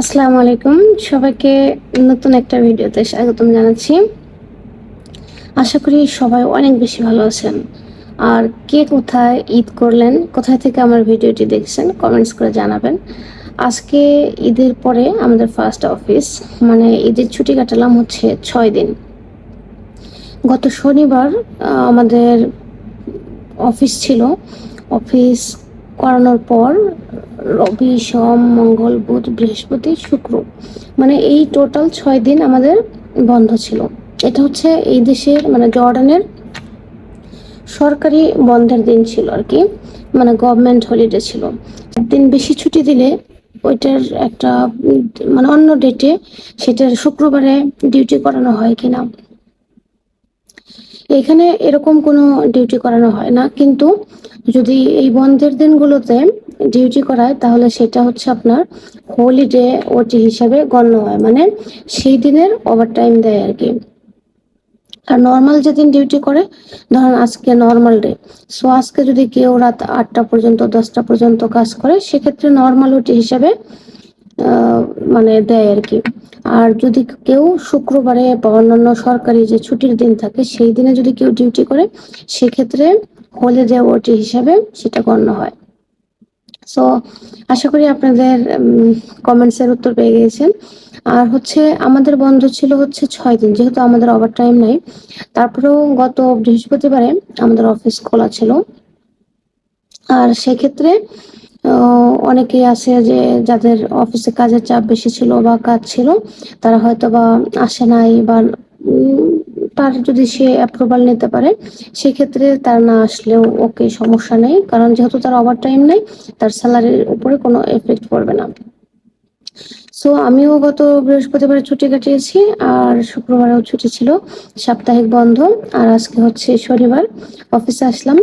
আসসালামু আলাইকুম। সবাইকে নতুন একটা ভিডিওতে স্বাগতম জানাচ্ছি। আশা করি সবাই অনেক বেশি ভালো আছেন। আর কে কোথায় ঈদ করলেন, কোথায় থেকে আমার ভিডিওটি দেখছেন কমেন্টস করে জানাবেন। আজকে ঈদের পরে আমাদের ফার্স্ট অফিস মানে ঈদের ছুটি কাটালাম হচ্ছে ছয় দিন। গত শনিবার আমাদের অফিস ছিল। অফিস করানোর পর রবি, সোম, মঙ্গল, বুধ, বৃহস্পতি, শুক্র। মানে এই টোটাল ছয় দিন আমাদের বন্ধ ছিল। এটা হচ্ছে এই দেশের মানে জর্ডানের সরকারি বন্ধের দিন ছিল আর কি। মানে গভর্নমেন্ট হলিডে ছিল। একদিন বেশি ছুটি দিলে ওইটার একটা মানে অন্য ডেটে সেটার শুক্রবারে ডিউটি করানো হয় কিনা। এখানে এরকম কোনো ডিউটি করানো হয় না। কিন্তু যদি এই বন্ধের দিনগুলোতে ডিউটি করায়, তাহলে সেটা হচ্ছে আপনার হলিডে ওটি হিসাবে গণ্য হয় মানে সেই দিনের ওভারটাইম দেয় আর কি। আর নর্মাল যেদিন ডিউটি করে, ধরেন আজকে নর্মাল ডে সো আজকে যদি কেউ রাত আটটা পর্যন্ত, দশটা পর্যন্ত কাজ করে, সেক্ষেত্রে নর্মাল ওটি হিসাবে মানে দেয় আর কি। আর যদি কেউ শুক্রবারে বা অন্যান্য সরকারি যে ছুটির দিন থাকে, সেই দিনে যদি কেউ ডিউটি করে, সেক্ষেত্রে হলিডে ওটি হিসাবে সেটা গণ্য হয়। সো আশা করি আপনাদের কমেন্টস এর উত্তর পেয়ে গিয়েছেন। আর হচ্ছে, আমাদের বন্ধ ছিল হচ্ছে ছয় দিন, যেহেতু আমাদের ওভার টাইম নাই। তারপরেও গত বৃহস্পতিবারে আমাদের অফিস খোলা ছিল। আর সেক্ষেত্রে অনেকেই আছে যে, যাদের অফিসে কাজের চাপ বেশি ছিল বা কাজ ছিল, তারা হয়তো বা আসে নাই বা তার যদি সে অ্যাপ্রুভাল নিতে পারে, সেক্ষেত্রে তার না আসলেও ওকে সমস্যা নেই। কারণ যেহেতু তার ওভার টাইম নেই, তার স্যালারির উপরে কোনো এফেক্ট পড়বে না। সো আমিও গত বৃহস্পতিবার ছুটি কাটিয়েছি, আর শুক্রবারেও ছুটি ছিল। সাপ্তাহিক বন্ধ, আর আজকে হচ্ছে শনিবার অফিসে আসলাম।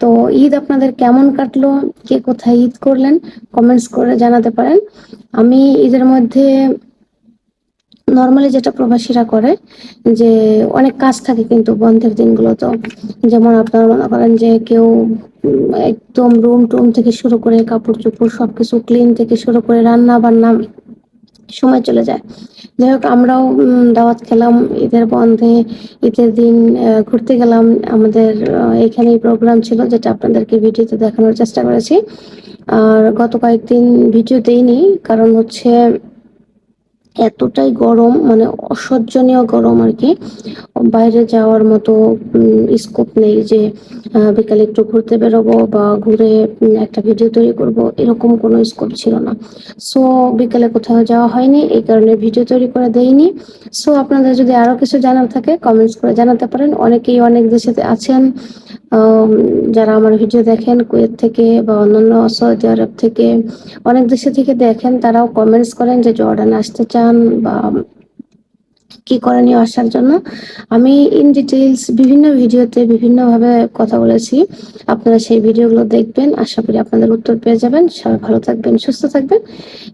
তো, ঈদ আপনাদের কেমন কাটলো? কে কোথায় ঈদ করলেন? কমেন্টস করে জানাতে পারেন। আমি ঈদের মধ্যে নর্মালি যেটা প্রবাসীরা করে যে অনেক কাজ থাকে কিন্তু বন্ধের দিনগুলোতেও যেমন আপনারা মনে করেন যে কেউ একদম রুম টুম থেকে শুরু করে কাপড় চোপড় সবকিছু ক্লিন থেকে শুরু করে রান্না বান্না সময় চলে যায়। যাই হোক আমরাও দাওয়াত খেলাম ঈদের বন্ধে ঈদের দিন ঘুরতে গেলাম। আমাদের আহ, এখানেই প্রোগ্রাম ছিল যেটা আপনাদেরকে ভিডিওতে দেখানোর চেষ্টা করেছি। আর গত কয়েকদিন ভিডিও দেইনি কারণ হচ্ছে এতটাই গরম মানে অসহ্যনীয় গরম আর কি। বাইরে যাওয়ার মতো স্কোপ নেই যে বিকালে একটু ঘুরতে বেরোবো বা ঘুরে একটা ভিডিও তৈরি করব, এরকম কোনো স্কোপ ছিল না। সো বিকালে কোথাও যাওয়া হয়নি, এই কারণে ভিডিও তৈরি করে দেইনি। সো আপনাদের যদি আরও কিছু জানার থাকে কমেন্টস করে জানাতে পারেন। অনেকেই অনেক দেশে আছেন। যারা আমার ভিডিও দেখেন, কুয়েত থেকে বা অন্যান্য সৌদি আরব থেকে, অনেক দেশে থেকে দেখেন, তারাও কমেন্টস করেন যে জর্ডান আসতে চান বা কি করণীয় আসার জন্য। আমি ইন ডিটেইলস বিভিন্ন ভিডিওতে বিভিন্নভাবে কথা বলেছি। আপনারা সেই ভিডিওগুলো দেখবেন। আশা করি আপনাদের উত্তর পেয়ে যাবেন। সবাই ভালো থাকবেন, সুস্থ থাকবেন।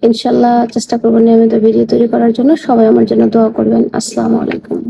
ইনশাল্লাহ চেষ্টা করব নিয়মিত ভিডিও তৈরি করার জন্য। সবাই আমার জন্য দোয়া করবেন। আসসালামু আলাইকুম।